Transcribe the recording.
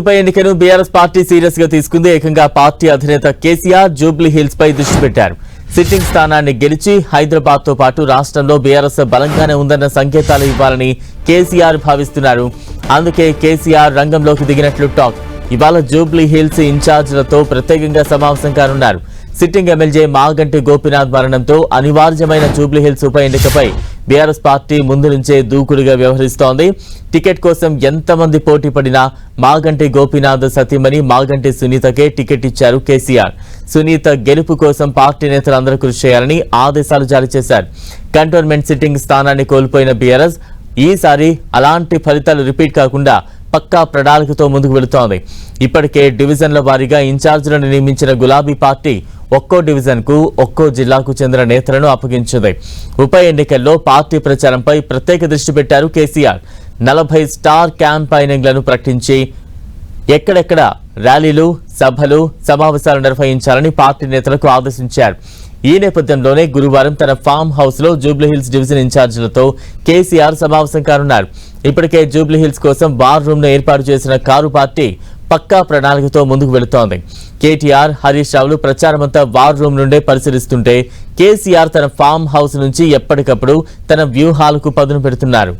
ఉప ఎన్నికను BRS party సీరియస్గా తీసుకుంది. ఏకంగా పార్టీ అధినేత కేసీఆర్ జూబ్లీ హిల్స్ పై దృష్టి పెట్టారు. సిట్టింగ్ స్థానాన్ని గెలిచి హైదరాబాద్తో పాటు రాష్ట్రంలో బీఆర్ఎస్ బలంగానే ఉందన్న సంకేతాలు ఇవ్వాలని కేసీఆర్ భావిస్తున్నారు. అందుకే కేసీఆర్ రంగంలోకి దిగినట్లు టాక్. ఇవాళ జూబ్లీ హిల్స్ ఇన్ఛార్జ్లతో ప్రత్యేకంగా సమావేశం కానున్నారు. సిట్టింగ్ ఎమ్మెల్యే మాగంటి గోపినాథ్ మరణంతో అనివార్యమైన జూబ్లీహిల్స్ ఉప ఎన్నికపై బీఆర్ఎస్ పార్టీ ముందు నుంచే దూకుడుగా వ్యవహరిస్తోంది. టికెట్ కోసం ఎంతమంది పోటీ పడినా మాగంటి గోపీనాథ్ సతీమణి మాగంటి సునీతకే టికెట్ ఇచ్చారు కేసీఆర్. సునీత గెలుపు కోసం పార్టీ నేతలందరూ కృషి చేయాలని ఆదేశాలు జారీ చేశారు. కంటోన్మెంట్ సిట్టింగ్ స్థానాన్ని కోల్పోయిన బీఆర్ఎస్ ఈసారి అలాంటి ఫలితాలు రిపీట్ కాకుండా పక్కా ప్రణాళికతో ముందుకు వెళుతోంది. ఇప్పటికే డివిజన్ల వారీగా ఇన్ఛార్జీలను నియమించిన గులాబీ పార్టీ ఒక్కో డివిజన్కు ఒక్కో జిల్లాకు చెందిన నేతలను అప్పగించింది. ఉప ఎన్నికల్లో పార్టీ ప్రచారంపై ప్రత్యేక దృష్టి పెట్టారు కేసీఆర్. నలభై స్టార్ క్యాంపైనింగ్లను ప్రకటించి ఎక్కడెక్కడ ర్యాలీలు సభలు సమావేశాలు నిర్వహించాలని పార్టీ నేతలకు ఆదేశించారు. ఈ నేపథ్యంలోనే గురువారం తన ఫామ్ హౌస్లో జూబ్లీహిల్స్ డివిజన్ ఇన్ఛార్జీలతో కేసీఆర్ సమావేశం కానున్నారు. ఇప్పటికే జూబ్లీహిల్స్ కోసం వార్ రూమ్ను ఏర్పాటు చేసిన కారు పార్టీ పక్కా ప్రణాళికతో ముందుకు వెళుతోంది. కేటీఆర్ హరీష్ రావులు ప్రచారమంతా వార్ రూమ్ నుండే పరిశీలిస్తుంటే కేసీఆర్ తన ఫామ్ హౌస్ నుంచి ఎప్పటికప్పుడు తన వ్యూహాలకు పదును పెడుతున్నారు.